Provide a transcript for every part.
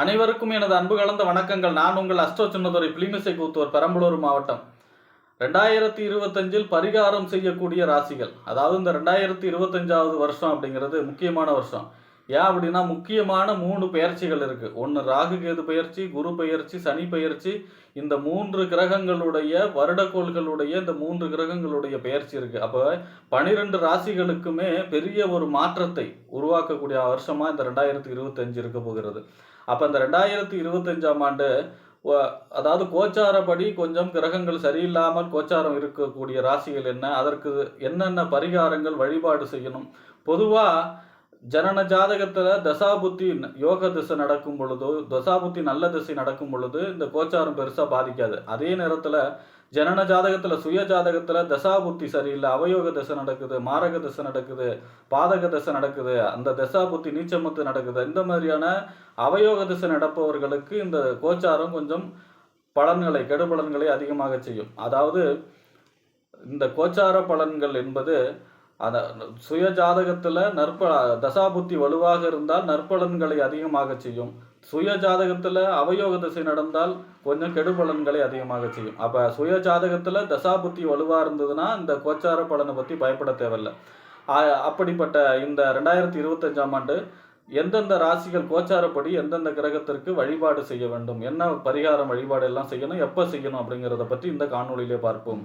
அனைவருக்கும் எனது அன்பு கலந்த வணக்கங்கள். நான் உங்கள் அஷ்டோ சின்னதுரை பிளிமிசை கூத்துவர் பெரம்பலூர் மாவட்டம். ரெண்டாயிரத்தி இருபத்தஞ்சில் பரிகாரம் செய்யக்கூடிய ராசிகள். அதாவது இந்த ரெண்டாயிரத்தி இருபத்தஞ்சாவது வருஷம் அப்படிங்கிறது முக்கியமான வருஷம். ஏன் அப்படின்னா முக்கியமான மூணு பெயர்ச்சிகள் இருக்கு. ஒன்று ராகு கேது பயிற்சி குரு பயிற்சி சனி பயிற்சி இந்த மூன்று கிரகங்களுடைய வருடக்கோள்களுடைய இந்த மூன்று கிரகங்களுடைய பெயர்ச்சி இருக்கு. அப்போ பனிரெண்டு ராசிகளுக்குமே பெரிய ஒரு மாற்றத்தை உருவாக்கக்கூடிய வருஷமா இந்த ரெண்டாயிரத்தி இருபத்தஞ்சு இருக்க போகிறது. அப்போ இந்த ரெண்டாயிரத்தி இருபத்தஞ்சாம் ஆண்டு அதாவது கோச்சாரப்படி கொஞ்சம் கிரகங்கள் சரியில்லாமல் கோச்சாரம் இருக்கக்கூடிய ராசிகள் என்ன? அதற்கு என்னென்ன பரிகாரங்கள் வழிபாடு செய்யணும்? பொதுவாக ஜனன ஜாதகத்தில் தசாபுத்தி யோக திசை நடக்கும் பொழுதோ தசாபுத்தி நல்ல திசை நடக்கும் பொழுது இந்த கோச்சாரம் பெருசாக பாதிக்காது. அதே நேரத்தில் ஜனன ஜாதகத்தில் சுய ஜாதகத்துல தசாபுத்தி சரியில்லை அவயோக திசை நடக்குது மாரக திசை நடக்குது பாதக திசை நடக்குது அந்த தசாபுத்தி நீச்சமத்து நடக்குது. இந்த மாதிரியான அவயோக திசை நடப்பவர்களுக்கு இந்த கோச்சாரம் கொஞ்சம் பலன்களை கெடுபலன்களை அதிகமாக செய்யும். அதாவது இந்த கோச்சார பலன்கள் என்பது அந்த சுய ஜாதகத்தில் நற்ப தசாபுத்தி வலுவாக இருந்தால் நற்பலன்களை அதிகமாக செய்யும். சுய ஜாதகத்தில் அவயோக திசை நடந்தால் கொஞ்சம் கெடுபலன்களை அதிகமாக செய்யும். அப்போ சுய ஜாதகத்தில் தசாபுத்தி வலுவாக இருந்ததுன்னா இந்த கோச்சார பலனை பற்றி பயப்பட தேவையில்லை. அப்படிப்பட்ட இந்த ரெண்டாயிரத்தி இருபத்தஞ்சாம் ஆண்டு எந்தெந்த ராசிகள் கோச்சாரப்படி எந்தெந்த கிரகத்திற்கு வழிபாடு செய்ய வேண்டும்? என்ன பரிகாரம் வழிபாடு எல்லாம் செய்யணும்? எப்போ செய்யணும் அப்படிங்கிறத பற்றி இந்த காணொலியிலே பார்ப்போம்.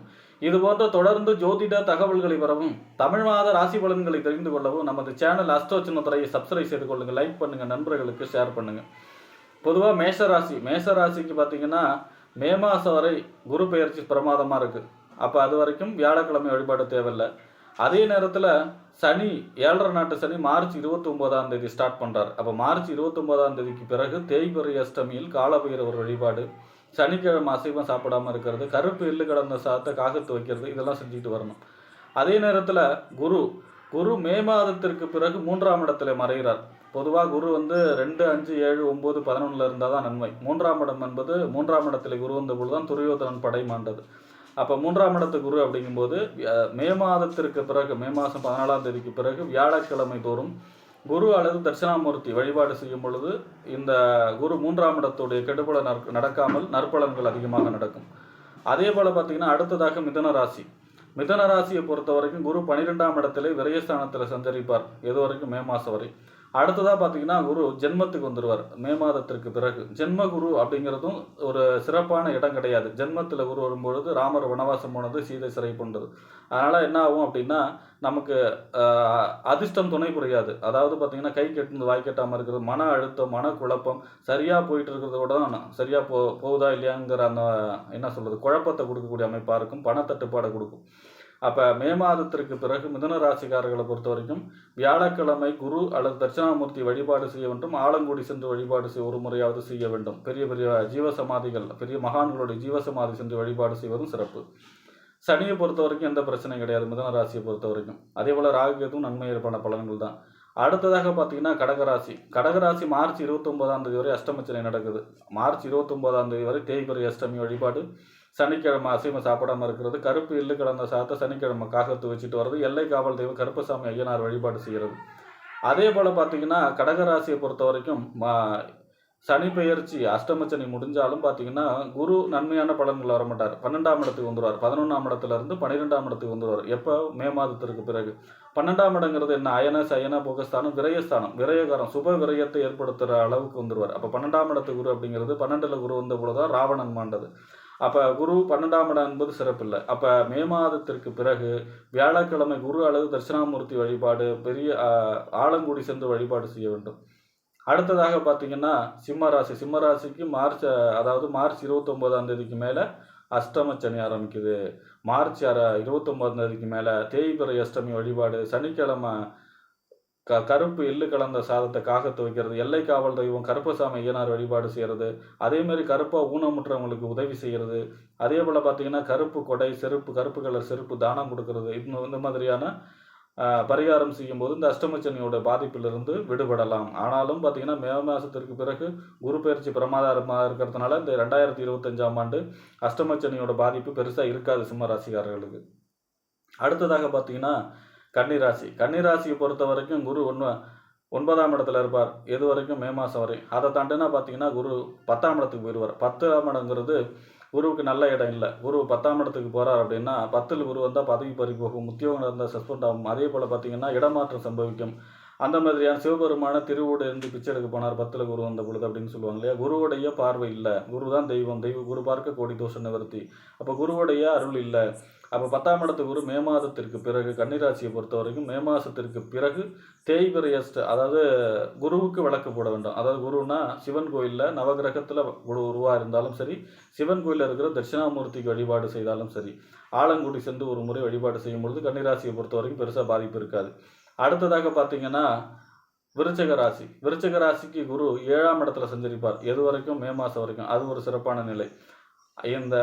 இது போன்ற தொடர்ந்து ஜோதிட தகவல்களை பெறவும் தமிழ் மாத ராசி பலன்களை தெரிந்து கொள்ளவும் நமது சேனல் அஸ்ட்ரோ சின்னத்துறையை சப்ஸ்கிரைப் செய்து கொள்ளுங்கள் லைக் பண்ணுங்க நண்பர்களுக்கு ஷேர் பண்ணுங்க. பொதுவாக மேஷராசி ராசி ராசிக்கு பார்த்தீங்கன்னா மே மாதம் வரை குரு பெயர்ச்சி பிரமாதமாக இருக்குது அப்போ அது வரைக்கும் வியாழக்கிழமை வழிபாடு தேவையில்லை. அதே நேரத்தில் சனி ஏழரை நாட்டு சனி மார்ச் இருபத்தி ஒன்பதாம் தேதி ஸ்டார்ட் பண்ணுறார் அப்போ மார்ச் இருபத்தொம்போதாம் தேதிக்கு பிறகு தேய்பிறை அஷ்டமியில் காலபைரவர் வழிபாடு சனிக்கிழமை அசைவம் சாப்பிடாம இருக்கிறது கருப்பு எள்ளு கடந்த சாதத்தை காகத்து வைக்கிறது இதெல்லாம் செஞ்சுட்டு வரணும். அதே நேரத்தில் குரு குரு மே மாதத்திற்கு பிறகு மூன்றாம் இடத்துல மறைகிறார். பொதுவாக குரு வந்து ரெண்டு அஞ்சு ஏழு ஒம்பது பதினொன்றில் இருந்தால் தான் நன்மை. மூன்றாம் இடம் என்பது மூன்றாம் இடத்துல குரு வந்த பொழுது தான் துரியோதனன் படை மாண்டது. அப்போ மூன்றாம் இடத்து குரு அப்படிங்கும்போது மே மாதத்திற்கு பிறகு மே மாதம் பதினாலாம் தேதிக்கு பிறகு வியாழக்கிழமை தோறும் குரு அல்லது தட்சிணாமூர்த்தி வழிபாடு செய்யும் பொழுது இந்த குரு மூன்றாம் இடத்துடைய கெடுபல நடக்காமல் நற்பலன்கள் அதிகமாக நடக்கும். அதே போல் பார்த்தீங்கன்னா அடுத்ததாக மிதன ராசி. மிதன ராசியை பொறுத்த வரைக்கும் குரு பனிரெண்டாம் இடத்திலே விரயஸ்தானத்தில் சஞ்சரிப்பார். எது வரைக்கும் மே மாதம் வரை. அடுத்ததாக பார்த்தீங்கன்னா குரு ஜென்மத்துக்கு வந்துடுவார் மே மாதத்திற்கு பிறகு. ஜென்ம குரு அப்படிங்கிறதும் ஒரு சிறப்பான இடம் கிடையாது. ஜென்மத்தில் குரு வரும்பொழுது ராமர் வனவாசம் போனது சீதை சிறை போன்றது. அதனால் என்ன ஆகும் அப்படின்னா நமக்கு அதிர்ஷ்டம் துணை புரியாது. அதாவது பார்த்தீங்கன்னா கை கெட்டுந்து வாய் கெட்டாமல் இருக்கிறது மன அழுத்தம் மன குழப்பம் சரியாக போயிட்டு இருக்கிறத விட சரியாக போ போகுதா இல்லையாங்கிற அந்த என்ன சொல்கிறது குழப்பத்தை கொடுக்கக்கூடிய அமைப்பாக இருக்கும் பணத்தட்டுப்பாடை கொடுக்கும். அப்போ மே மாதத்திற்கு பிறகு மிதன ராசிக்காரர்களை பொறுத்த வரைக்கும் வியாழக்கிழமை குரு அல்லது தட்சிணாமூர்த்தி வழிபாடு செய்ய வேண்டும். ஆலங்குடி சென்று வழிபாடு செய்ய ஒரு முறையாவது செய்ய வேண்டும். பெரிய பெரிய ஜீவசமாதிகள் பெரிய மகான்களுடைய ஜீவசமாதி சென்று வழிபாடு செய்வதும் சிறப்பு. சனியை பொறுத்த வரைக்கும் எந்த பிரச்சனையும் கிடையாது மிதன ராசியை பொறுத்த வரைக்கும். அதே போல் ராகுகேதும் ஏற்பான பலன்கள் தான். அடுத்ததாக பார்த்தீங்கன்னா கடகராசி. கடகராசி மார்ச் இருபத்தொம்போதாம் தேதி வரை அஷ்டமச்சனை நடக்குது. மார்ச் இருபத்தொம்போதாம் தேதி வரை தேய்பிறை அஷ்டமி வழிபாடு. சனிக்கிழமை அசைவம் சாப்பிடாமல் இருக்கிறது கருப்பு இல்லு கலந்த சாத்த சனிக்கிழமை காகத்து வச்சுட்டு வர்றது எல்லை காவல் தெய்வம் கருப்பசாமி ஐயனார் வழிபாடு செய்கிறது அதே போல் பார்த்தீங்கன்னா கடகராசியை பொறுத்த வரைக்கும் மா- சனி பெயர்ச்சி அஷ்டமச்சனி முடிஞ்சாலும் பார்த்தீங்கன்னா குரு நன்மையான பலன்கள் வர மாட்டார் பன்னெண்டாம் இடத்துக்கு வந்துடுவார் பதினொன்றாம் இடத்துலேருந்து பன்னிரெண்டாம் இடத்துக்கு வந்துடுவார் எப்போ? மே மாதத்திற்கு பிறகு. பன்னெண்டாம் இடங்கிறது என்ன? அயன சயன போகஸ்தானம் விரயஸ்தானம். விரயகாரம் சுப விரயத்தை ஏற்படுத்துகிற அளவுக்கு வந்துடுவார் அப்போ பன்னெண்டாம் இடத்து குரு அப்படிங்கிறது பன்னெண்டில் குரு வந்த பொழுதுதான் ராவணன் மாண்டது. அப்போ குரு பன்னெண்டாம் இடம் என்பது சிறப்பில்லை. அப்போ மே மாதத்திற்கு பிறகு வியாழக்கிழமை குரு அல்லது தட்சிணாமூர்த்தி வழிபாடு பெரிய ஆலங்குடி சென்று வழிபாடு செய்ய வேண்டும். அடுத்ததாக பார்த்தீங்கன்னா சிம்ம ராசி. சிம்ம ராசிக்கு மார்ச் அதாவது மார்ச் இருபத்தொம்போதாம் தேதிக்கு மேலே சனி ஆரம்பிக்குது. மார்ச் அரை இருபத்தொம்போதாம் தேதிக்கு மேலே தேய்பிறை அஷ்டமி வழிபாடு சனிக்கிழமை க கருப்பு எள்ளு கலந்த சாதத்தை காகத்து வைக்கிறது எல்லை காவல் தெய்வம் கருப்பசாமி ஐயனார் வழிபாடு செய்கிறது அதே மாதிரி கருப்பாக ஊனமுற்றவங்களுக்கு உதவி செய்கிறது அதே போல் பார்த்தீங்கன்னா கருப்பு கொடை செருப்பு கருப்பு கலர் செருப்பு தானம் கொடுக்கறது இந்த இந்த மாதிரியான பரிகாரம் செய்யும்போது இந்த அஷ்டமச்சனியோட பாதிப்பிலிருந்து விடுபடலாம். ஆனாலும் பார்த்தீங்கன்னா மே மாதத்திற்கு பிறகு குரு பயிற்சி பிரமாதமாக இருக்கிறதுனால இந்த ரெண்டாயிரத்தி இருபத்தஞ்சாம் ஆண்டு அஷ்டமச்சனியோட பாதிப்பு பெருசாக இருக்காது சிம்ம ராசிக்காரர்களுக்கு. அடுத்ததாக பார்த்தீங்கன்னா கன்னிராசி. கன்னிராசியை பொறுத்த வரைக்கும் குரு ஒன்று ஒன்பதாம் இடத்துல இருப்பார். எது வரைக்கும்? மே மாதம் வரை. அதை தாண்டினா பார்த்தீங்கன்னா குரு பத்தாம் இடத்துக்கு போயிடுவார் பத்தாம் இடங்கிறது குருவுக்கு நல்ல இடம் இல்லை. குரு பத்தாம் இடத்துக்கு போகிறார் அப்படின்னா பத்தில் குரு வந்தால் பதவி பறி போகும் உத்தியோகம் இருந்தால் சஸ்பெண்ட் ஆகும். அதே போல் பார்த்தீங்கன்னா இடமாற்றம் சம்பவிக்கும். அந்த மாதிரியான சிவபெருமான திருவோடு இருந்து பிச்சை எடுக்க போனார் பத்தில் குரு வந்த பொழுது அப்படின்னு சொல்லுவாங்க இல்லையா? குருவுடைய பார்வை இல்லை. குரு தான் தெய்வம். தெய்வ குரு பார்க்க கோடி தோஷ நிவர்த்தி. அப்போ குருவுடைய அருள் இல்லை. அப்போ பத்தாம் இடத்து குரு மே மாதத்திற்கு பிறகு கன்னிராசியை பொறுத்த வரைக்கும் மே மாதத்திற்கு பிறகு தேய்பிரயஸ்ட் அதாவது குருவுக்கு விளக்கு போட வேண்டும். அதாவது குருனா சிவன் கோயிலில் நவகிரகத்தில் குரு உருவாக இருந்தாலும் சரி சிவன் கோயிலில் இருக்கிற தட்சிணாமூர்த்திக்கு வழிபாடு செய்தாலும் சரி ஆலங்குடி சென்று ஒரு முறை வழிபாடு செய்யும் பொழுது கன்னிராசியை பொறுத்த வரைக்கும் பெருசாக பாதிப்பு இருக்காது. அடுத்ததாக பார்த்தீங்கன்னா விருச்சக ராசி. விருச்சக ராசிக்கு குரு ஏழாம் இடத்துல சஞ்சரிப்பார். எது வரைக்கும்? மே மாதம் வரைக்கும். அது ஒரு சிறப்பான நிலை. இந்த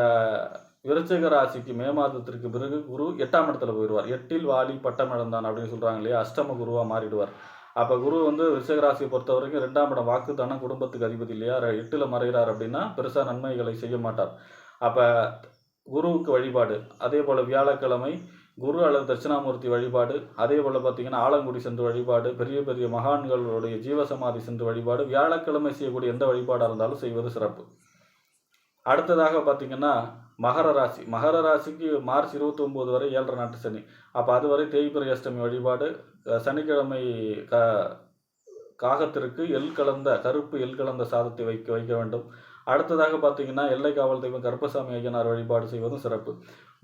விருச்சக ராசிக்கு மே மாதத்திற்கு பிறகு குரு எட்டாம் இடத்துல போயிடுவார். எட்டில் வாலி பட்டம் இழந்தான் அப்படின்னு சொல்கிறாங்க இல்லையா? அஷ்டம குருவாக மாறிடுவார். அப்போ குரு வந்து விருச்சக ராசியை பொறுத்த வரைக்கும் ரெண்டாம் இடம் வாக்கு தானே குடும்பத்துக்கு அதிபதி இல்லையா? எட்டில் மறைகிறார் அப்படின்னா பெருசாக நன்மைகளை செய்ய மாட்டார். அப்போ குருவுக்கு வழிபாடு. அதே போல் வியாழக்கிழமை குரு அல்லது தட்சிணாமூர்த்தி வழிபாடு அதே போல் பார்த்தீங்கன்னா ஆலங்குடி சென்று வழிபாடு பெரிய பெரிய மகான்களுடைய ஜீவசமாதி சென்று வழிபாடு வியாழக்கிழமை செய்யக்கூடிய எந்த வழிபாடாக இருந்தாலும் செய்வது சிறப்பு. அடுத்ததாக பார்த்தீங்கன்னா மகர ராசி. மகர ராசிக்கு மார்ச் இருபத்தி ஒம்பது வரை ஏழரை நாட்டு சனி. அப்போ அது வரை தேய்பிரை அஷ்டமி வழிபாடு சனிக்கிழமை க காகத்திற்கு எள் கலந்த கருப்பு எள் கலந்த சாதத்தை வைக்க வைக்க வேண்டும். அடுத்ததாக பார்த்தீங்கன்னா எல்லை காவல் தெய்வம் கருப்பசாமி ஐயனார் வழிபாடு செய்வதும் சிறப்பு.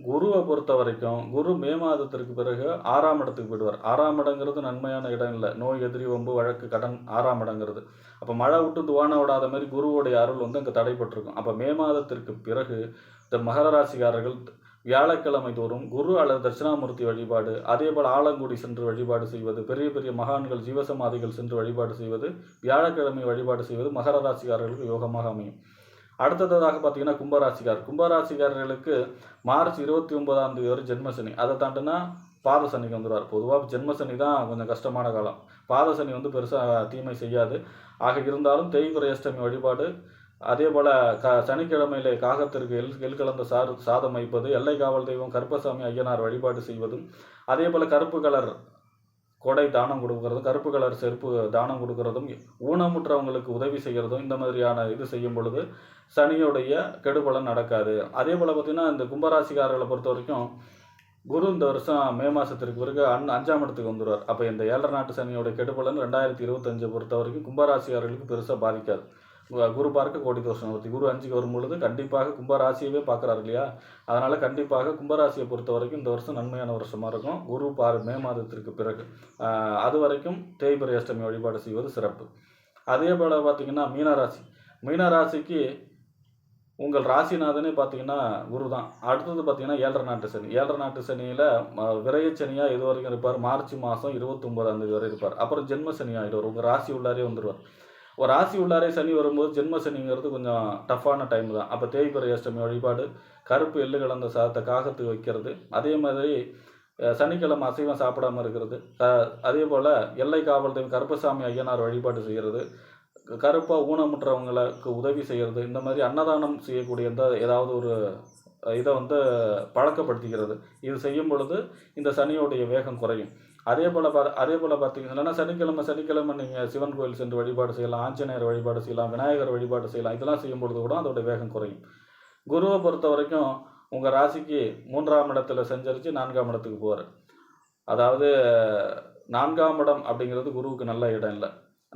குருவை பொறுத்த வரைக்கும் குரு மே மாதத்திற்கு பிறகு ஆறாம் இடத்துக்கு போயிடுவார். ஆறாம் இடங்கிறது நன்மையான இடம் இல்லை. நோய் எதிரி ஒம்பு வழக்கு கடன் ஆறாம் இடங்கிறது. அப்போ மழை விட்டு துவான விடாத மாதிரி குருவுடைய அருள் வந்து அங்கே தடைப்பட்டிருக்கும். அப்போ மே மாதத்திற்கு பிறகு இந்த மகர ராசிக்காரர்கள் வியாழக்கிழமை தோறும் குரு அல்லது தட்சிணாமூர்த்தி வழிபாடு அதே போல் ஆலங்குடி சென்று வழிபாடு செய்வது பெரிய பெரிய மகான்கள் ஜீவசமாதிகள் சென்று வழிபாடு செய்வது வியாழக்கிழமை வழிபாடு செய்வது மகர ராசிக்காரர்களுக்கு யோகமாக அமையும். அடுத்ததாக பார்த்தீங்கன்னா கும்பராசிக்கார். கும்பராசிக்காரர்களுக்கு மார்ச் இருபத்தி ஒன்பதாம் தேதி வரை ஜென்மசனி. அதை தாண்டினா பாத சனிக்கு வந்துடுவார் பொதுவாக ஜென்மசனி தான் கொஞ்சம் கஷ்டமான காலம். பாத சனி வந்து பெருசாக தீமை செய்யாது. ஆக இருந்தாலும் தேய்பிரை அஷ்டமி வழிபாடு அதே போல் க சனிக்கிழமையிலே காகத்திற்கு எல் எல் கலந்த சார் சாதம் வைப்பது எல்லை காவல் தெய்வம் கருப்பசாமி ஐயனார் வழிபாடு செய்வதும் அதே போல் கருப்பு கலர் கொடை தானம் கொடுக்கறதும் கருப்பு கலர் செருப்பு தானம் கொடுக்கறதும் ஊனமுற்றவங்களுக்கு உதவி செய்கிறதும் இந்த மாதிரியான இது செய்யும் பொழுது சனியுடைய கெடுபலன் நடக்காது. அதே போல் பார்த்திங்கன்னா இந்த கும்பராசிக்காரர்களை பொறுத்த வரைக்கும் குரு இந்த வருஷம் மே மாதத்திற்கு பிறகு அன் அஞ்சாம் இடத்துக்கு வந்துடுவார் அப்போ இந்த ஏழரை நாட்டு சனியோட கெடுபலன் ரெண்டாயிரத்தி இருபத்தஞ்சை பொறுத்த வரைக்கும் கும்பராசிக்காரர்களுக்கு பெருசாக பாதிக்காது. குரு பார்க்க கோடி தோஷம் பற்றி குரு அஞ்சுக்கு வரும் பொழுது கண்டிப்பாக கும்பராசியவே பார்க்குறாரு இல்லையா? அதனால் கண்டிப்பாக கும்பராசியை பொறுத்த வரைக்கும் இந்த வருஷம் நன்மையான வருஷமாக இருக்கும். குரு பார் மே மாதத்திற்கு பிறகு. அது வரைக்கும் தேய்பிரை அஷ்டமி வழிபாடு செய்வது சிறப்பு. அதே போல் பார்த்தீங்கன்னா மீனராசி. மீனராசிக்கு உங்கள் ராசிநாதனே பார்த்தீங்கன்னா குரு தான். அடுத்தது பார்த்தீங்கன்னா ஏழரை நாட்டு சனி. ஏழரை நாட்டு சனியில் விரையச்சனியாக இது வரைக்கும் இருப்பார். மார்ச் மாதம் இருபத்தொம்போதாம் தேதி வரை இருப்பார். அப்புறம் ஜென்ம சனி ஆகிடுவார் உங்கள் ராசி உள்ளாரே வந்துடுவார் ஒரு ராசி உள்ளாரே சனி வரும்போது ஜென்ம சனிங்கிறது கொஞ்சம் டஃப்பான டைம் தான். அப்போ தேய்பிறை அஷ்டமி வழிபாடு கருப்பு எள்ளு கலந்த சாதத்தை காகத்துக்கு வைக்கிறது. அதே மாதிரி சனிக்கிழமை அசைவம் சாப்பிடாம இருக்கிறது. அதே போல் எல்லை காவல் தெய்வம் கருப்பசாமி ஐயனார் வழிபாடு செய்கிறது. கருப்பாக ஊனமுற்றவங்களுக்கு உதவி செய்கிறது. இந்த மாதிரி அன்னதானம் செய்யக்கூடிய எந்த ஏதாவது ஒரு இதை வந்து பழக்கப்படுத்திக்கிறது. இது செய்யும் பொழுது இந்த சனியோடைய வேகம் குறையும். அதே போல் பா அதே போல் பார்த்தீங்கன்னா சனிக்கிழமை சனிக்கிழமை நீங்கள் சிவன் கோயில் சென்று வழிபாடு செய்யலாம் ஆஞ்சநேயர் வழிபாடு செய்யலாம் விநாயகர் வழிபாடு செய்யலாம் இதெல்லாம் செய்யும் பொழுது கூட அதோட வேகம் குறையும். குருவை பொறுத்த வரைக்கும் உங்கள் ராசிக்கு மூன்றாம் இடத்துல செஞ்சரித்து நான்காம் இடத்துக்கு போவார் அதாவது நான்காம் இடம் அப்படிங்கிறது குருவுக்கு நல்ல இடம் இல்லை.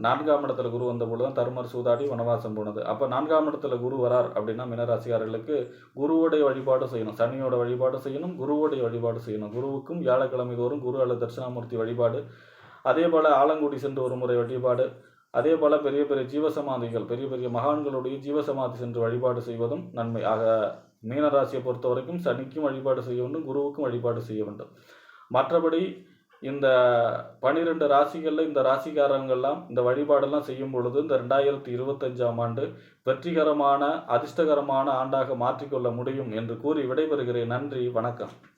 நான்காம் இடத்துல குரு வந்த பொழுது தான் தருமர் சூதாடி வனவாசம் போனது. அப்போ நான்காம் இடத்துல குரு வரார் அப்படின்னா மீனராசிக்காரர்களுக்கு குருவுடைய வழிபாடு செய்யணும். சனியோட வழிபாடு செய்யணும் குருவுடைய வழிபாடு செய்யணும். குருவுக்கும் வியாழக்கிழமை தோறும் குரு அல்லது தட்சிணாமூர்த்தி வழிபாடு. அதே போல் ஆலங்குடி சென்று ஒரு முறை வழிபாடு. அதே போல் பெரிய பெரிய ஜீவசமாதிகள் பெரிய பெரிய மகான்களுடைய ஜீவசமாதி சென்று வழிபாடு செய்வதும் நன்மை. ஆக மீனராசியை பொறுத்த வரைக்கும் சனிக்கும் வழிபாடு செய்ய வேண்டும் குருவுக்கும் வழிபாடு செய்ய வேண்டும். மற்றபடி இந்த பனிரெண்டு ராசிகளில் இந்த ராசிக்காரங்கள்லாம் இந்த வழிபாடெல்லாம் செய்யும் பொழுது இந்த ரெண்டாயிரத்தி இருபத்தஞ்சாம் ஆண்டு வெற்றிகரமான அதிர்ஷ்டகரமான ஆண்டாக மாற்றிக்கொள்ள முடியும் என்று கூறி விடைபெறுகிறேன். நன்றி வணக்கம்.